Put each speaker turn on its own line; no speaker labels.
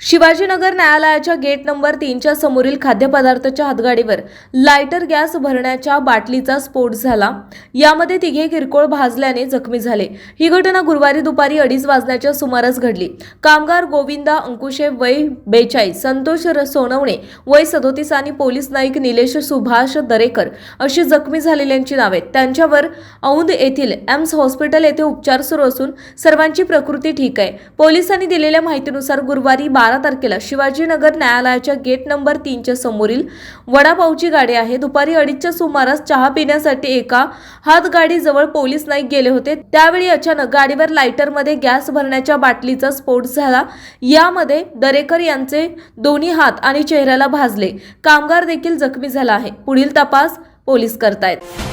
शिवाजीनगर न्यायालयाच्या gate number तीनच्या समोरील खाद्यपदार्थाच्या हातगाडीवर लायटर गॅस भरण्याच्या बाटलीचा स्फोट झाला. यामध्ये तिघे किरकोळ भाजल्याने जखमी झाले. ही घटना गुरुवारी दुपारी अडीच वाजण्याच्या सुमारास घडली. कामगार गोविंदा अंकुशे वय बेचाळीस संतोष र- सोनवणे वय सदोतीस आणि पोलीस नाईक निलेश सुभाष दरेकर अशी जखमी झालेल्यांची नावे आहेत. त्यांच्यावर औंध येथील एम्स हॉस्पिटल येथे उपचार सुरू असून सर्वांची प्रकृती ठीक आहे. पोलिसांनी दिलेल्या माहितीनुसार गुरुवारी बारा तारखेला शिवाजीनगर न्यायालयाच्या गेट नंबर तीनच्या समोरील वडापावची गाडी आहे. दुपारी अडीचच्या सुमारास चहा पिण्यासाठी एका हातगाडीजवळ पोलीस नाईक गेले होते. त्यावेळी अचानक गाडीवर लायटरमध्ये गॅस भरण्याच्या बाटलीचा स्फोट झाला. यामध्ये दरेकर यांचे दोन्ही हात आणि चेहऱ्याला भाजले. कामगार देखील जखमी झाला आहे. पुढील तपास पोलीस करतायत.